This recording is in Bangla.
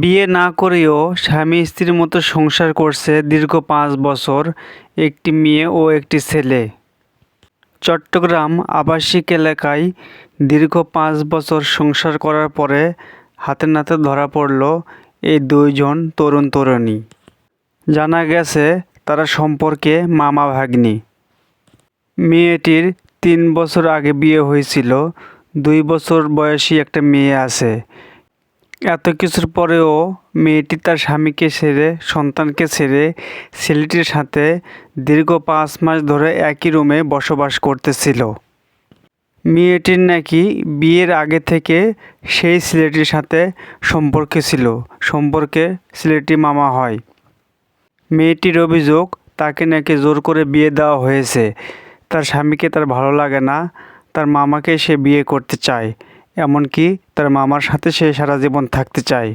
বিয়ে না করেও স্বামী স্ত্রীর মতো সংসার করছে দীর্ঘ পাঁচ বছর, একটি মেয়ে ও একটি ছেলে। চট্টগ্রাম আবাসিক এলাকায় দীর্ঘ পাঁচ বছর সংসার করার পরে হাতে নাতে ধরা পড়ল এই দুইজন তরুণ তরুণী। জানা গেছে, তারা সম্পর্কে মামা ভাগ্নি। মেয়েটির তিন বছর আগে বিয়ে হয়েছিল দুই বছর বয়সী একটা মেয়ে আছে। এত কিছুর পরেও মেয়েটি তার স্বামীকে ছেড়ে, সন্তানকে ছেড়ে ছেলেটির সাথে দীর্ঘ পাঁচ মাস ধরে একই রুমে বসবাস করতেছিল। মেয়েটির নাকি বিয়ের আগে থেকে সেই ছেলেটির সাথে সম্পর্কে ছিল, সম্পর্কে ছেলেটি মামা হয়। মেয়েটির অভিযোগ, তাকে নাকি জোর করে বিয়ে দেওয়া হয়েছে। তার স্বামীকে তার ভালো লাগে না তার মামাকে সে বিয়ে করতে চায়, এমনকি তার মামার সাথে সে সারা জীবন থাকতে চায়।